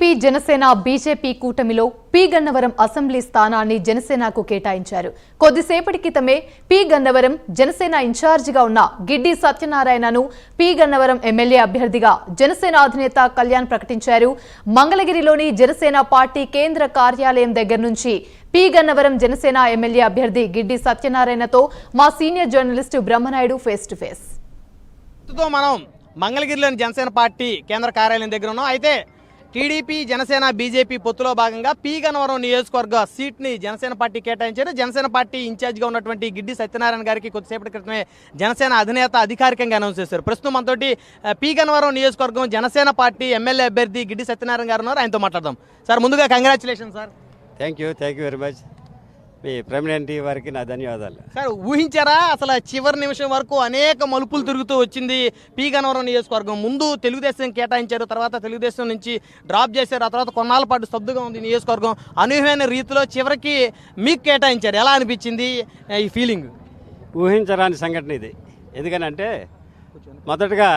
TDP Janasena BJP కూటమిలో P Gannavaram assembly స్థానాన్ని జనసేనకు కేటాయించారు. కొద్దిసేపటి క్రితమే పి గన్నవరం జనసేన ఇన్ఛార్జిగా ఉన్న గిడ్డి సత్యనారాయణను పి గన్నవరం ఎమ్మెల్యే అభ్యర్థిగా జనసేన అధినేత కళ్యాణ్ ప్రకటించారు. మంగళగిరిలోని జనసేన పార్టీ కేంద్ర కార్యాలయం దగ్గర నుంచి పి గన్నవరం జనసేన ఎమ్మెల్యే అభ్యర్థి గిడ్డి సత్యనారాయణతో మా senior journalist Brahmanaidu face to face. మనం మంగళగిరిలోని జనసేన పార్టీ కేంద్ర కార్యాలయం దగ్గర ఉన్నాం. అయితే టీడీపీ జనసేన బీజేపీ పొత్తులో భాగంగా పీ గన్నవరం నియోజకవర్గ సీట్ని జనసేన పార్టీ కేటాయించారు. జనసేన పార్టీ ఇన్ఛార్జ్గా ఉన్నటువంటి గిడ్డి సత్యనారాయణ గారికి కొద్దిసేపటి క్రితమే జనసేన అధినేత అధికారికంగా అనౌన్స్ చేశారు. ప్రస్తుతం మనతోటి ఆ, పీ గన్నవరం నియోజకవర్గం జనసేన పార్టీ ఎమ్మెల్యే అభ్యర్థి గిడ్డి సత్యనారాయణ గారు ఉన్నారు. ఆయనతో మాట్లాడదాం. సార్ ముందుగా congratulation sir thank you thank you very much మీ ప్రెమినెంట్ వారికి నా ధన్యవాదాలు. సార్ ఊహించారా? అసలు చివరి నిమిషం వరకు అనేక మలుపులు తిరుగుతూ వచ్చింది పీ గన్నవరం నియోజకవర్గం. ముందు తెలుగుదేశం కేటాయించారు తర్వాత తెలుగుదేశం నుంచి డ్రాప్ చేశారు ఆ తర్వాత కొన్నాళ్ళ పాటు స్తబ్దుగా ఉంది ఈ నియోజకవర్గం. అనూహ్యమైన రీతిలో చివరికి మీకు కేటాయించారు. ఎలా అనిపించింది ఈ ఫీలింగ్ ఊహించరాని సంఘటన ఇది. ఎందుకనంటే మొదటగా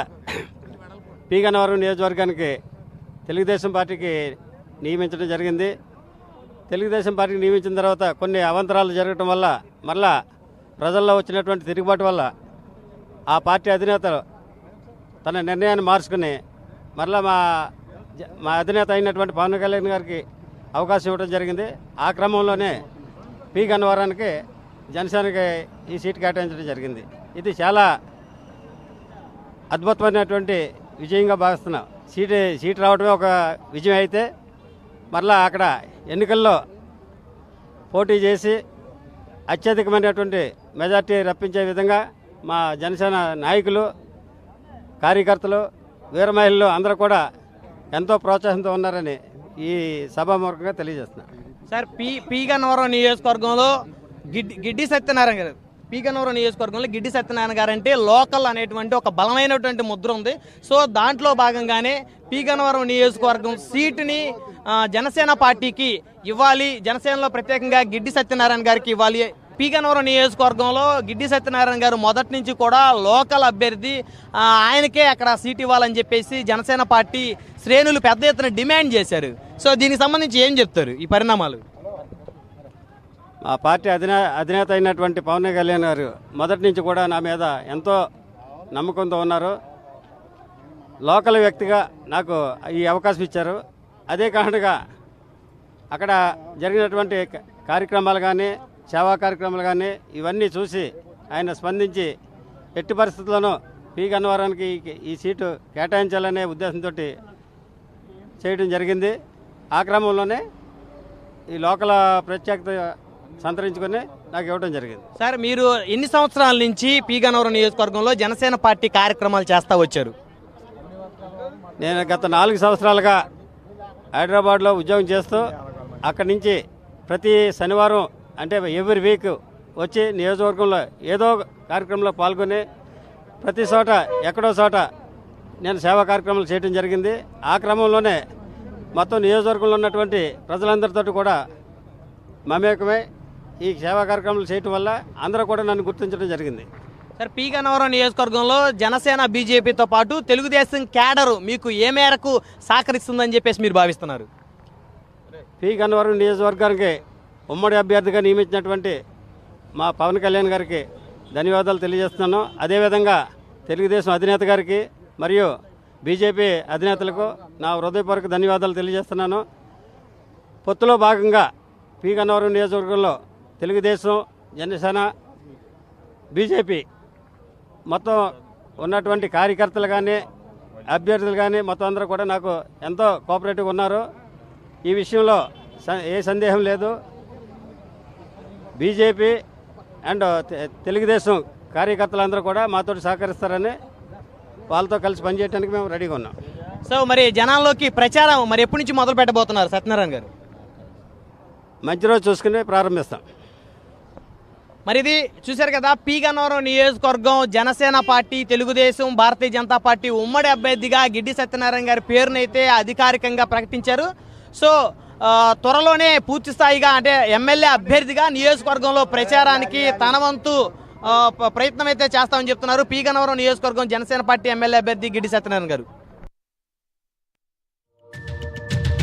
పీ గన్నవరం నియోజకవర్గానికి తెలుగుదేశం పార్టీకి నియమించడం జరిగింది. తెలుగుదేశం పార్టీ నియమించిన తర్వాత కొన్ని అవంతరాలు జరగటం వల్ల మళ్ళా ప్రజల్లో వచ్చినటువంటి తిరుగుబాటు వల్ల ఆ పార్టీ అధినేత తన నిర్ణయాన్ని మార్చుకుని మరలా మా మా అధినేత అయినటువంటి పవన్ కళ్యాణ్ గారికి అవకాశం ఇవ్వడం జరిగింది. ఆ క్రమంలోనే పి గన్నవరానికి జనసేనకి ఈ సీట్ కేటాయించడం జరిగింది. ఇది చాలా అద్భుతమైనటువంటి విజయంగా భావిస్తున్నాం. సీటు సీట్ రావడమే ఒక విజయం అయితే మరలా అక్కడ ఎన్నికల్లో పోటీ చేసి అత్యధికమైనటువంటి మెజార్టీ రప్పించే విధంగా మా జనసేన నాయకులు కార్యకర్తలు వీర మహిళలు అందరూ కూడా ఎంతో ప్రోత్సాహంతో ఉన్నారని ఈ సభామూర్ఖంగా తెలియజేస్తున్నా. సార్ పీ పీగన్నవరం నియోజకవర్గంలో గిడ్డి గిడ్డి సత్యనారాయణ గారు పీగన్నవరం నియోజకవర్గంలో గిడ్డి సత్యనారాయణ గారు అంటే లోకల్ అనేటువంటి ఒక బలమైనటువంటి ముద్ర ఉంది. సో దాంట్లో భాగంగానే పీగన్నవరం నియోజకవర్గం సీటుని జనసేన పార్టీకి ఇవ్వాలి. జనసేనలో ప్రత్యేకంగా గిడ్డి సత్యనారాయణ గారికి ఇవ్వాలి. పీ. నియోజకవర్గంలో గిడ్డి సత్యనారాయణ గారు మొదటి నుంచి కూడా లోకల్ అభ్యర్థి. ఆయనకే అక్కడ సీట్ ఇవ్వాలని చెప్పేసి జనసేన పార్టీ శ్రేణులు పెద్ద ఎత్తున డిమాండ్ చేశారు. సో దీనికి సంబంధించి ఏం చెప్తారు ఈ పరిణామాలు? మా పార్టీ అధినే అధినేత అయినటువంటి పవన్ కళ్యాణ్ గారు మొదటి నుంచి కూడా నా మీద ఎంతో నమ్మకంతో ఉన్నారు. లోకల్ వ్యక్తిగా నాకు ఈ అవకాశం ఇచ్చారు. అదే కారణంగా అక్కడ జరిగినటువంటి కార్యక్రమాలు కానీ సేవా కార్యక్రమాలు కానీ ఇవన్నీ చూసి ఆయన స్పందించి ఎట్టి పరిస్థితుల్లోనూ పీ గన్నవరానికి ఈ- ఈ సీటు కేటాయించాలనే ఉద్దేశంతో చేయడం జరిగింది. ఆ క్రమంలోనే ఈ లోకల్ ప్రత్యేకత సంతరించుకొని నాకు ఇవ్వడం జరిగింది. సార్ మీరు ఎన్ని సంవత్సరాల నుంచి పీ గన్నవరం నియోజకవర్గంలో జనసేన పార్టీ కార్యక్రమాలు చేస్తా వచ్చారు? నేను గత నాలుగు సంవత్సరాలుగా హైదరాబాద్లో ఉద్యోగం చేస్తూ అక్కడి నుంచి ప్రతి శనివారం అంటే ఎవ్రీ వీక్ వచ్చి నియోజకవర్గంలో ఏదో కార్యక్రమంలో పాల్గొని ప్రతి చోట ఎక్కడో చోట నేను సేవా కార్యక్రమాలు చేయడం జరిగింది. ఆ క్రమంలోనే మొత్తం నియోజకవర్గంలో ఉన్నటువంటి ప్రజలందరితో కూడా మమేకమై ఈ సేవా కార్యక్రమాలు చేయటం వల్ల అందరూ కూడా నన్ను గుర్తించడం జరిగింది. సార్ పీ గన్నవరం నియోజకవర్గంలో జనసేన బీజేపీతో పాటు తెలుగుదేశం క్యాడరు మీకు ఏ మేరకు సహకరిస్తుందని చెప్పేసి మీరు భావిస్తున్నారు? పి గన్నవరం నియోజకవర్గానికి ఉమ్మడి అభ్యర్థిగా నియమించినటువంటి మా పవన్ కళ్యాణ్ గారికి ధన్యవాదాలు తెలియజేస్తున్నాను. అదేవిధంగా తెలుగుదేశం అధినేత గారికి మరియు బీజేపీ అధినేతలకు నా హృదయపూర్వక ధన్యవాదాలు తెలియజేస్తున్నాను. పొత్తులో భాగంగా పీ గన్నవరం నియోజకవర్గంలో తెలుగుదేశం జనసేన బీజేపీ మొత్తం ఉన్నటువంటి కార్యకర్తలు కానీ అభ్యర్థులు కానీ మొత్తం అందరూ కూడా నాకు ఎంతో కోఆపరేటివ్గా ఉన్నారు. ఈ విషయంలో ఏ సందేహం లేదు. బీజేపీ అండ్ తెలుగుదేశం కార్యకర్తలందరూ కూడా మాతో సహకరిస్తారని వాళ్ళతో కలిసి పనిచేయడానికి మేము రెడీగా ఉన్నాం. సో మరి జనాల్లోకి ప్రచారం మరి ఎప్పటి నుంచి మొదలు పెట్టబోతున్నారు సత్యనారాయణ గారు? మంచి రోజు చూసుకుని ప్రారంభిస్తాం. మరి ఇది చూశారు కదా పీగన్నవరం నియోజకవర్గం జనసేన పార్టీ తెలుగుదేశం భారతీయ జనతా పార్టీ ఉమ్మడి అభ్యర్థిగా గిడ్డి సత్యనారాయణ గారి పేరునైతే అధికారికంగా ప్రకటించారు. సో త్వరలోనే పూర్తి స్థాయిగా అంటే ఎమ్మెల్యే అభ్యర్థిగా నియోజకవర్గంలో ప్రచారానికి తన వంతు ప్రయత్నం అయితే చేస్తామని చెప్తున్నారు. పీ గన్నవరం నియోజకవర్గం జనసేన పార్టీ ఎమ్మెల్యే అభ్యర్థి గిడ్డి సత్యనారాయణ గారు.